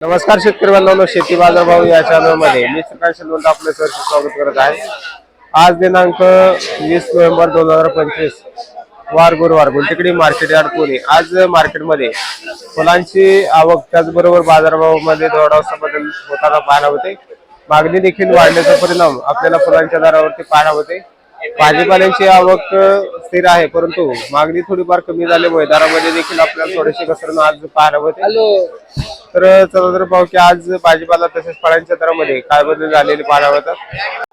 नमस्कार शेतकरी बांधवांनो शेती बाजार भाव या चॅनलमध्ये मी सुकाश शेलवंत आपलं सर स्वागत करत आहे. आज दिनांक वीस नोव्हेंबर दोन हजार पंचवीस वार गुरुवार गुलटेकडी मार्केट यार्ड पुणे. आज मार्केटमध्ये फुलांची आवक त्याचबरोबर बाजारभावामध्ये दरडावसा बदल होताना पाहायला होते मागणी देखील वाढण्याचा परिणाम आपल्याला फुलांच्या दरावरती पाहायला होते भाजीपाल्यांची आवक स्थिर आहे परंतु मागणी थोडीफार कमी झाल्यामुळे दरामध्ये देखील आपल्याला थोडेसे घसरण आज पाहायला होते तर चला तर पाहू की आज भाजीपाला तसेच फळांच्या दरामध्ये काय बदल झालेले पाहायला होतात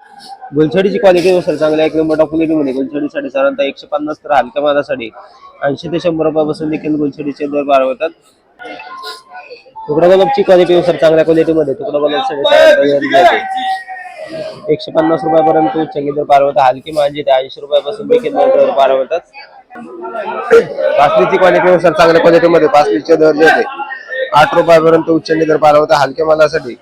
गुलछडीची क्वालिटी नुसार चांगल्या एक नंबर क्वालिटी मध्ये गुलछडीसाठी साधारणतः एकशे पन्नास तर हलक्या मालासाठी ऐंशी ते शंभर रुपयापासून देखील गुलछडीचे दर पाहायला होतात तुकडा गुलाबची क्वालिटी नुसार चांगल्या क्वालिटीमध्ये तुकडा जाते. एकशे पन्नास रुपयापर्यंत उच्चांकी दर हलकी मांजी ते ऐंशी रुपयापासून देखील दर पार होतात. पासलीची क्वालिटीनुसार चांगल्या क्वालिटीमध्ये पासलीचे दर जे होते आठ रुपयापर्यंत उच्चंडी दर पार हलक्या मालासाठी.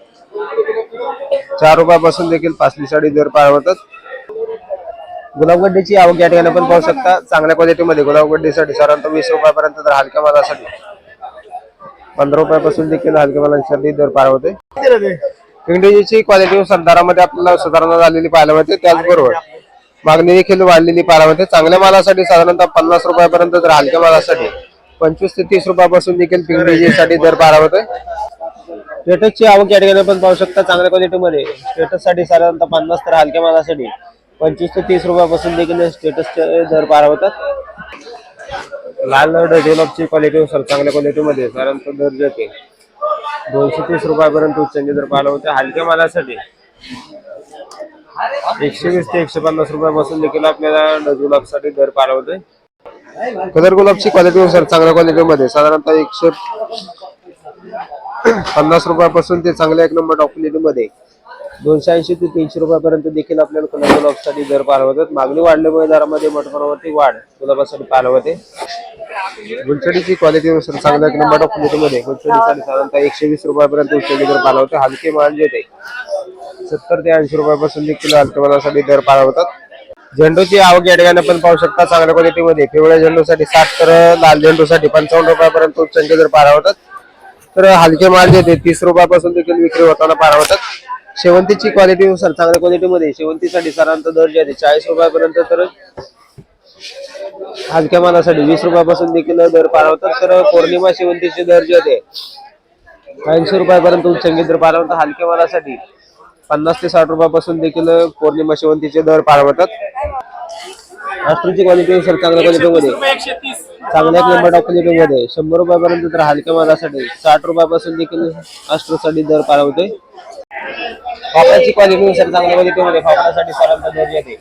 चार रुपयापासून देखील पासली साडी दर पारवतात गुलाबगड्डीची आवक या ठिकाणी पण पाहू शकता. चांगल्या क्वालिटीमध्ये गुलाबगड्डीसाठी साधारणतः वीस रुपयापर्यंत तर हलक्या मालासाठी. पंधरा रुपयापासून देखील हलक्या मालासाठी दर पार होते क्वालिटी क्वालिटीनुसार आपल्याला सुधारणा झालेली पाहायला मिळते त्याचबरोबर मागणी देखील वाढलेली पाहायला मिळते. चांगल्या मालासाठी साधारणतः पन्नास रुपयापर्यंत तर हलक्या मालासाठी पंचवीस ते तीस रुपयापासून देखील पिंडीसाठी दर पाहायला होते स्टेटसची आवक या ठिकाणी पण पाहू शकता चांगल्या क्वालिटीमध्ये स्टेटससाठी साधारणतः पन्नास तर हलक्या मालासाठी पंचवीस ते तीस रुपयापासून देखील स्टेटसचे दर पार होतात लाल डेव्हलपची क्वालिटीनुसार चांगल्या क्वालिटीमध्ये साधारणतः दर जाते दोनशे तीस रुपयापर्यंत उच्चांकी दर पाहिलं होते हलक्या मालासाठी. एकशे वीस ते एकशे पन्नास रुपयापासून देखील आपल्याला गुलाबसाठी दर पाहिला होते कलर गुलाबची क्वालिटीनुसार चांगल्या क्वालिटीमध्ये साधारणतः एकशे पन्नास रुपयापासून ते चांगल्या एक नंबर टॉपमध्ये. दोनशे ऐंशी ते तीनशे रुपयापर्यंत देखील आपल्याला कलर गुलाबसाठी दर पार होतात मागणी वाढल्यामुळे दरामध्ये मोठ्या प्रमाणावरती वाढ गुलाबासाठी पार होते गुलछडीची क्वालिटीनुसार चांगल्या एक नंबर ऑफमध्ये गुलछडीसाठी साधारणतः एकशे वीस रुपयापर्यंत उचलली दर पार होते हलके माल जे ते सत्तर ते ऐंशी रुपयापासून देखील हलके मालासाठी दर पार होतात झेंडूची आवक या ठिकाणी पण पाहू शकता चांगल्या क्वालिटीमध्ये पिवळ्या झेंडूसाठी साठ तर लाल झेंडूसाठी पंचावन्न रुपयापर्यंत उच्चांकी दर पार होतात तर हलके माल जे ते तीस रुपयापासून देखील विक्री होताना पार होतात शेवंतीची क्वालिटीनुसार चांगल्या क्वालिटीमध्ये शेवंतीसाठी साधारणतः दर जे आहे चाळीस रुपयापर्यंत तर हलक्या मालासाठी वीस रुपयापासून देखील दर पार होतात तर पौर्णिमा शेवंतीचे दर जे होते ऐंशी रुपयापर्यंत उच्चांकी दर पार होतात हलक्या मालासाठी पन्नास ते साठ रुपयापासून देखील पौर्णिमा शेवंतीचे दर पार होतात राष्ट्रीची क्वालिटीनुसार चांगल्या क्वालिटीमध्ये चांगल्या नंबर क्वालिटीमध्ये शंभर रुपयापर्यंत तर हलक्या मालासाठी साठ रुपयापासून देखील अष्ट्रोसाठी दर पार होते क्वालिटी नुसार चांगल्या क्वालिटीमध्ये फापड्यासाठी साधारणतः दर येते.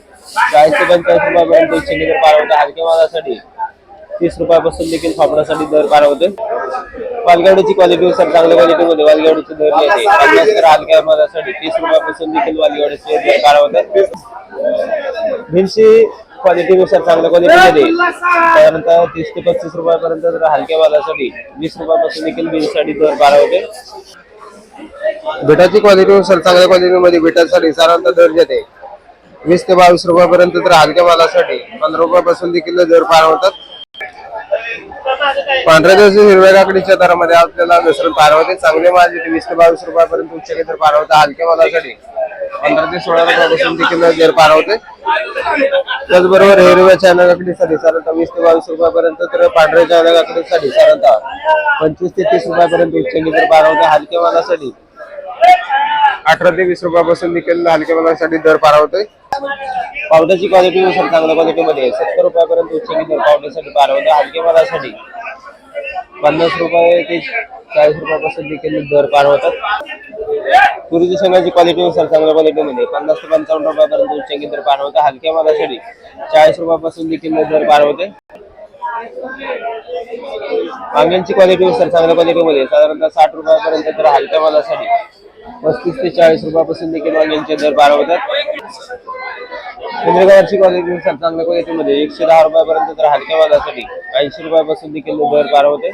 चाळीस ते पंचाळीस रुपयापर्यंत उच्चांकी दर पार होते हलक्या मालासाठी तीस रुपयापासून देखील फापड्यासाठी दर पार होते क्वालिटी सर चांगल्या क्वालिटीमध्ये वालगाडीचे दर येते. पन्नास तर हलक्या मालासाठी तीस रुपयापासून देखील वालगाडीचे दर पार होतात भिनशी क्वालिटीनुसार चांगल्या क्वालिटीमध्ये त्यानंतर तीस ते पस्तीस रुपयापर्यंत जर हलक्या मालासाठी वीस रुपयापासून देखील बिलसाठी दर बारा बिटाची क्वालिटी क्वालिटीनुसार चांगल्या क्वालिटीमध्ये बिटासाठी साधारणतः दर येते वीस ते बावीस रुपयापर्यंत तर हलक्या मालासाठी पंधरा रुपयापासून देखील दर पार होतात. पांढऱ्या दिवस हिरव्या काकडीच्या दरामध्ये आपल्याला घसरण पार होते. चांगले माल वीस ते बावीस रुपयापर्यंत उच्च दर पार होता हलक्या मालासाठी पंधरा ते सोळा रुपयापासून देखील दर पार होते. त्याचबरोबर हिरव्या चायना काकडीसाठी साधारणतः वीस ते बावीस रुपयापर्यंत तर पांढऱ्या चायना काकडीसाठी साधारणतः पंचवीस ते तीस रुपयापर्यंत उच्च दर पार होते. हलक्या मालासाठी अठरा ते वीस रुपयापासून देखील हलक्या मुलांसाठी दर पार पावडरची क्वालिटी क्वालिटीनुसार चांगल्या क्वालिटीमध्ये सत्तर रुपयापर्यंत उच्चांकी दर पावड्यासाठी पार होते हलक्या मालासाठी पन्नास रुपये ते चाळीस रुपयापासून देखील दर पार होतात. तुरीची शेंगाची क्वालिटीनुसार चांगल्या क्वालिटीमध्ये पन्नास ते पंचावन्न रुपयापर्यंत उच्चांकी दर पार होतं हलक्या मालासाठी चाळीस रुपयापासून देखील दर पार होते वांग्यांची क्वालिटीनुसार चांगल्या क्वालिटीमध्ये साधारणतः साठ रुपयापर्यंत तर हलक्या मालासाठी पस्तीस ते चाळीस रुपयापासून देखील वांग्यांचे दर पार होतात चंद्रगावची क्वालिटीनुसार चांगल्या क्वालिटीमध्ये एकशे दहा रुपयापर्यंत तर हलक्या वादासाठी ऐंशी रुपयापासून देखील दर पार होते.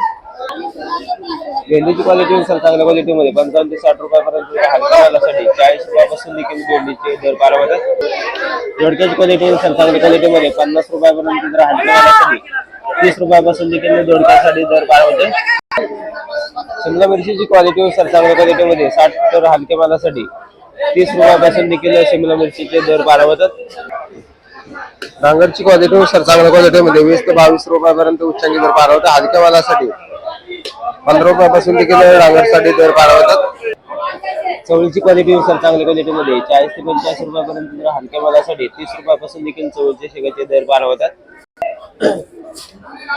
भेंडीची क्वालिटीनुसार चांगल्या क्वालिटीमध्ये पंचावन्न ते साठ रुपयापर्यंत हलक्या वादासाठी चाळीस रुपयापासून देखील भेंडीचे दर पार होतात जोडक्याची क्वालिटीनुसार चांगल्या क्वालिटीमध्ये पन्नास रुपयापर्यंत तर हलक्या वादासाठी तीस रुपयापासून देखील दोडक्यासाठी दर पार होते. शिमला मिरचीची क्वालिटीनुसार चांगल्या क्वालिटीमध्ये साठ तर हलक्या मालासाठी तीस रुपयापासून देखील शिमला मिरचीचे दर बारा होतात डांगरची क्वालिटीनुसार चांगल्या क्वालिटीमध्ये वीस ते बावीस रुपयापर्यंत उच्चांकी दर पार होता हलक्या मालासाठी पंधरा रुपयापासून देखील डांगरसाठी दर पार होतात चवळीची क्वालिटीनुसार चांगल्या क्वालिटीमध्ये चाळीस ते पंचेचाळीस रुपयापर्यंत हलक्या मालासाठी तीस रुपयापासून देखील चवळीच्या शेगाचे दर पार होतात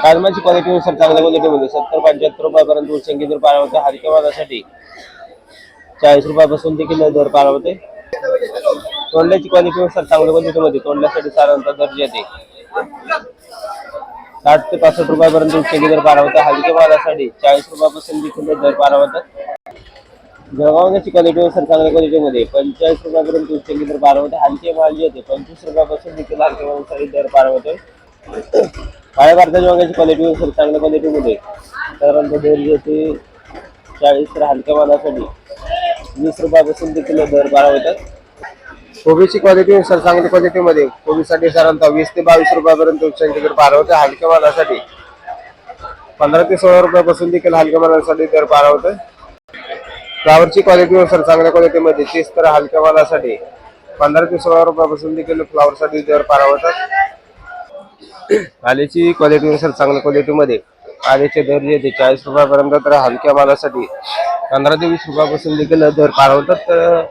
राजमाची क्वालिटीनुसार चांगल्या क्वालिटीमध्ये सत्तर पंच्याहत्तर रुपयापर्यंत उच्चांकी दर पार होते हलक्या वादासाठी चाळीस रुपयापासून देखील दर पार होते. तोंडल्याची क्वालिटीनुसार चांगल्या क्वालिटीमध्ये तोंडल्यासाठी साधारणतः दर्जा येते. साठ ते पासष्ट रुपयापर्यंत उच्चांकी दर पाळा होता हलक्या वादासाठी चाळीस रुपयापासून देखील दर पाळा होतात. जळगावण्याची क्वालिटीनुसार चांगल्या क्वालिटीमध्ये पंचेचाळीस रुपयापर्यंत उच्चांकी दर पाळा होते हलके माल जे होते पंचवीस रुपयापासून देखील हलक्या मालासाठी दर पार होते. काळ्या भारताच्या वांग्याची क्वालिटी सर चांगल्या क्वालिटीमध्ये साधारणतः दर जे चाळीस तर हलक्या मालासाठी वीस रुपयापासून देखील दर बारा होतात. कोबीची क्वालिटी सर चांगल्या क्वालिटीमध्ये कोबीसाठी साधारणतः वीस ते बावीस रुपयापर्यंत उच्चांकी बारा होते हलक्या मालासाठी पंधरा ते सोळा रुपयापासून देखील हलक्या मालासाठी दर बारा होते. फ्लावरची क्वालिटीनुसार चांगल्या क्वालिटीमध्ये तीस तर हलक्या मालासाठी पंधरा ते सोळा रुपयापासून देखील फ्लावरसाठी दर बारा होतात. आल्याची क्वालिटीनुसार चांगल्या क्वालिटीमध्ये आल्याचे दर जे ते चाळीस रुपयापर्यंत तर हलक्या मालासाठी पंधरा ते वीस रुपयापासून देखील दर पार होतात तर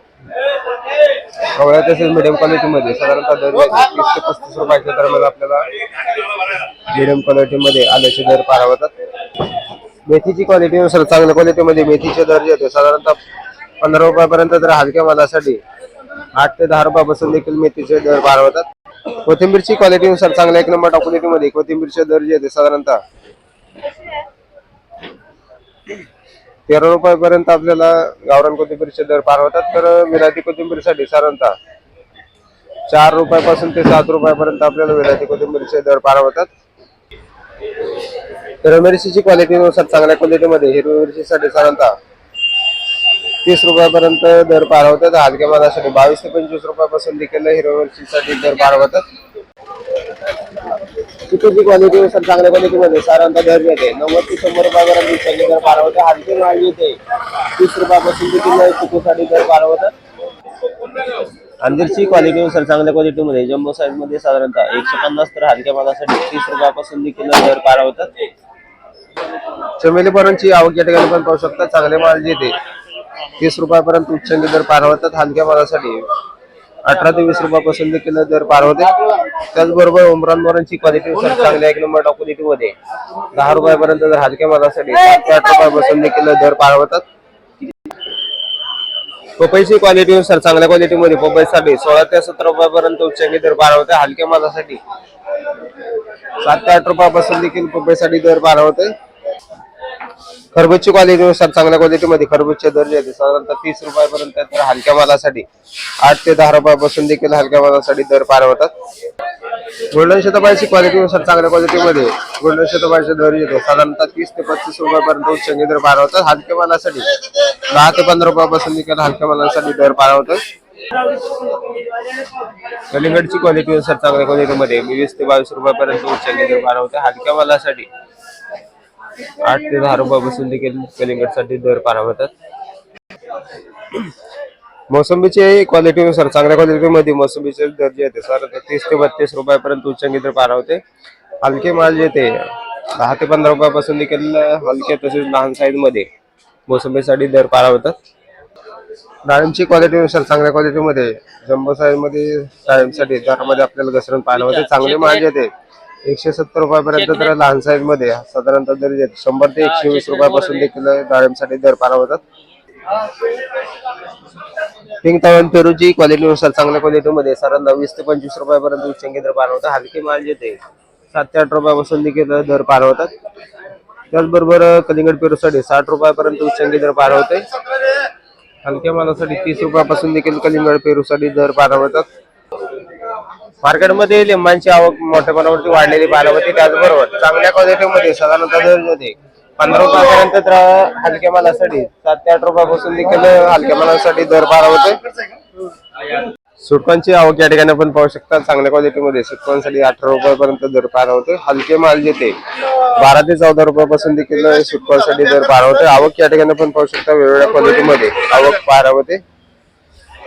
कवळ्या तसेच मिडियम क्वालिटीमध्ये साधारणतः दर जे तीस ते पस्तीस रुपयाच्या दरम्यान आपल्याला मिडियम क्वालिटीमध्ये आल्याचे दर पार होतात मेथीची क्वालिटीनुसार चांगल्या क्वालिटीमध्ये मेथीचे दर जे होते साधारणतः पंधरा रुपयापर्यंत तर हलक्या मालासाठी आठ ते दहा रुपयापासून देखील मेथीचे दर पार होतात कोथिंबीरची क्वालिटीनुसार चांगल्या एक नंबर क्वालिटीमध्ये कोथिंबीरचे दर जे साधारणतः तेरा रुपयापर्यंत आपल्याला गावरान कोथिंबीरचे दर पार होतात. तर विलायती कोथिंबीरसाठी साधारणतः चार रुपयापासून ते सात रुपयापर्यंत आपल्याला विलायती कोथिंबीरचे दर पार होतात. तर मिरचीची क्वालिटीनुसार चांगल्या क्वालिटीमध्ये हिरवी मिरचीसाठी साधारणतः तीस रुपयापर्यंत दर पार होतात. हलक्या मालासाठी बावीस ते पंचवीस रुपयापासून देखील हिरो मिरचीसाठी दर पार होतात. क्वालिटी क्वालिटीनुसार चांगल्या क्वालिटीमध्ये साधारणतः दर येते. नव्वद ते शंभर रुपयापर्यंत दिवसांनी दर पार होते. हलके माल येते. तीस रुपयापासून देखील चिकूसाठी दर पार होतात. अंजीरची क्वालिटीनुसार चांगल्या क्वालिटीमध्ये जम्बो साईजमध्ये साधारणतः एकशे पन्नास तर हलक्या मालासाठी तीस रुपयापासून देखील दर पार होतात. चमेली पर्यंतची आवक या ठिकाणी पण पाहू शकता. चांगले माल येते. तीस रुपयापर्यंत उच्चांकी दर पार होतात हलक्या मालासाठी अठरा ते वीस रुपयापासून देखील दर पार होते. त्याचबरोबर उमरान मोरांची क्वालिटी चांगल्या एक नंबर क्वालिटी मध्ये. दहा रुपयापर्यंत दर हलक्या मालासाठी सात ते आठ रुपयापासून देखील दर पार होतात. पपईची क्वालिटीनुसार चांगल्या क्वालिटीमध्ये पपईसाठी सोळा ते सतरा रुपयापर्यंत उच्चांकी दर पार होते हलक्या मालासाठी. सात ते आठ रुपयापासून देखील पपईसाठी दर पार होते. खरबूजची क्वालिटीनुसार चांगल्या क्वालिटीमध्ये खरबूजचे दर्जे येते साधारणतः तीस रुपयापर्यंत तर हलक्या मालासाठी आठ ते दहा रुपयापासून देखील हलक्या मालासाठी दर पार होतात. गोल्डन शतपायची क्वालिटीनुसार चांगल्या क्वालिटीमध्ये गोल्डन शतपायचे दर येतो साधारणतः तीस ते पस्तीस रुपयापर्यंत उच्चांकी दर पार होतात. हलक्या मालासाठी दहा ते पंधरा रुपयापासून देखील हलक्या मालासाठी दर पार होतात कलिंगडची क्वालिटीनुसार चांगल्या क्वालिटीमध्ये वीस ते बावीस रुपयापर्यंत उच्चांकी दर पार होते हलक्या मालासाठी आठ ते दहा रुपयापासून देखील कलिंगडसाठी दर पार होतात. मोसंबीचे क्वालिटीनुसार चांगल्या क्वालिटीमध्ये मोसंबीचे दर जे आहेत सर तीस ते बत्तीस रुपयापर्यंत उच्चांकी दर पार होते. हलके माल जे ते दहा ते पंधरा रुपयापासून देखील हलके तसेच लहान साईजमध्ये मोसंबीसाठी दर पार होतात. डाळिंबची क्वालिटीनुसार चांगल्या क्वालिटीमध्ये जम्बो साईजमध्ये डाळिंबसाठी दरामध्ये आपल्याला घसरण पाहायला होते चांगले माल जे ते एकशे सत्तर रुपयापर्यंत तर लहान साईजमध्ये साधारणतः दर जे आहेत, शंभर ते एकशे वीस रुपयापासून देखील डाळिंबसाठी दर पार होतात. पिंक तळण पेरूची क्वालिटीनुसार चांगल्या क्वालिटीमध्ये साधारणतः वीस ते पंचवीस रुपयापर्यंत उच्चांकी दर पार होतात. हलके माल जे ते सात ते आठ रुपयापासून देखील दर पार होतात. त्याचबरोबर कलिंगड पेरूसाठी साठ रुपयापर्यंत उच्चांकी दर पार होते. हलक्या मालासाठी तीस रुपयापासून देखील कलिंगड पेरूसाठी दर पार होतात. मार्केटमध्ये लिंबांची आवक मोठ्या प्रमाणावरती वाढलेली पाहायला होती त्याचबरोबर चांगल्या क्वालिटीमध्ये साधारणतः दर होते पंधरा रुपयापर्यंत तर हलक्या मालासाठी सात ते आठ रुपयापासून देखील हलक्या मालासाठी दर पार होते सुटकांची आवक या ठिकाणी आपण पाहू शकता चांगल्या क्वालिटीमध्ये सुटकांसाठी अठरा रुपयापर्यंत दर पार होते हलके माल जेथे बारा ते चौदा रुपयापासून देखील सुटकांसाठी दर पार होते आवक या ठिकाणी आपण पाहू शकता वेगवेगळ्या क्वालिटीमध्ये आवक पारा होते